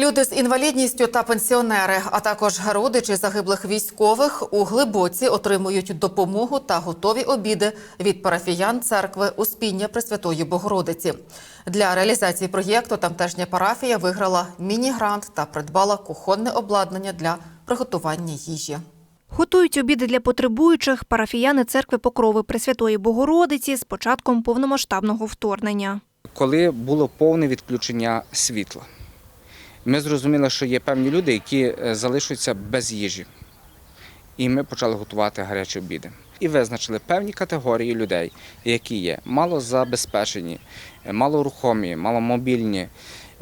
Люди з інвалідністю та пенсіонери, а також родичі загиблих військових у глибоці отримують допомогу та готові обіди від парафіян церкви Успіння Пресвятої Богородиці. Для реалізації проєкту тамтешня парафія виграла міні-грант та придбала кухонне обладнання для приготування їжі. Готують обіди для потребуючих парафіяни церкви Покрови Пресвятої Богородиці з початком повномасштабного вторгнення. коли було повне відключення світла. Ми зрозуміли, що є певні люди, які е, залишаться без їжі. І ми почали готувати гарячі обіди. І визначили певні категорії людей, які є малозабезпечені, е, малорухомі, маломобільні,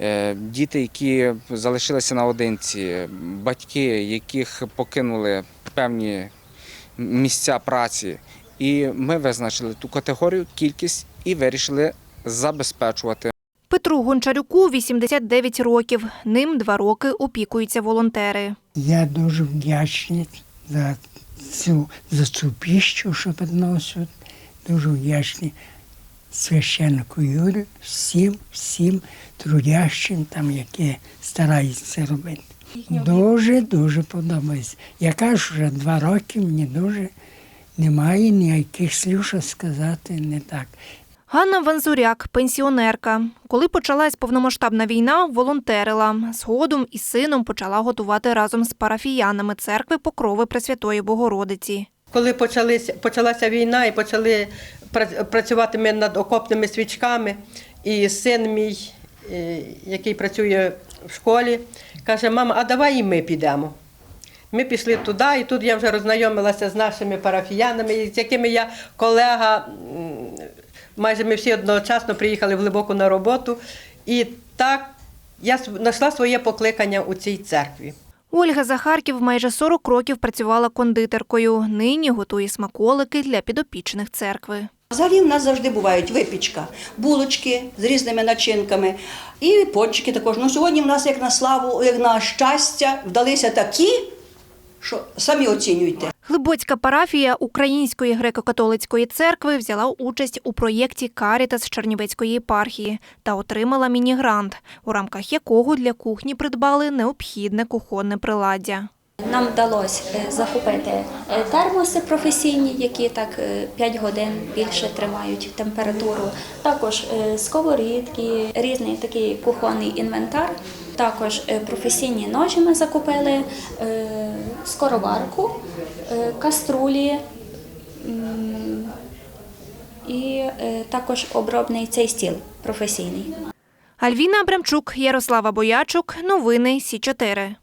е, діти, які залишилися наодинці, батьки, яких покинули певні місця праці. І ми визначили ту категорію, кількість і вирішили забезпечувати. Петру Гончарюку 89 років. Ним два роки опікуються волонтери. Я дуже вдячний за цю, за цю піщу, що підносять. Дуже вдячний священнику Юрію, всім, всім трудящим, там, які стараються робити. Дуже, дуже подобається. Я кажу, вже два роки мені дуже немає ніяких слів, що сказати не так. Ганна Ванзуряк, пенсіонерка. Коли почалась повномасштабна війна, волонтерила. Згодом із сином почала готувати разом з парафіянами церкви Покрови Пресвятої Богородиці. Коли почалися, почалася війна і почали працювати ми над окопними свічками, і син мій, е, який працює в школі, каже: мама, а давай і ми підемо. Ми пішли туди, і тут я вже роззнайомилася з нашими парафіянами, з якими я колега. Майже ми всі одночасно приїхали в глибоку на роботу. І так я знайшла своє покликання у цій церкві. Ольга Захарків майже 40 років працювала кондитеркою. Нині готує смаколики для підопічних церкви. Взагалі в нас завжди бувають випічка, булочки з різними начинками і пончики також. Ну сьогодні в нас, як на славу, як на щастя, вдалися такі, що самі оцінюйте. Глибоцька парафія Української греко-католицької церкви взяла участь у проєкті Карітас Чернівецької єпархії та отримала міні-грант, у рамках якого для кухні придбали необхідне кухонне приладдя. Нам вдалося е, закупити е, термоси професійні, які так 5 годин більше тримають температуру. Також е, сковорідки, різний такий кухонний інвентар. Також е, професійні ножі ми закупили, е, скороварку, е, каструлі і е, також обробний цей стіл професійний. Альвіна Абрамчук, Ярослава Боячук. Новини Сі 4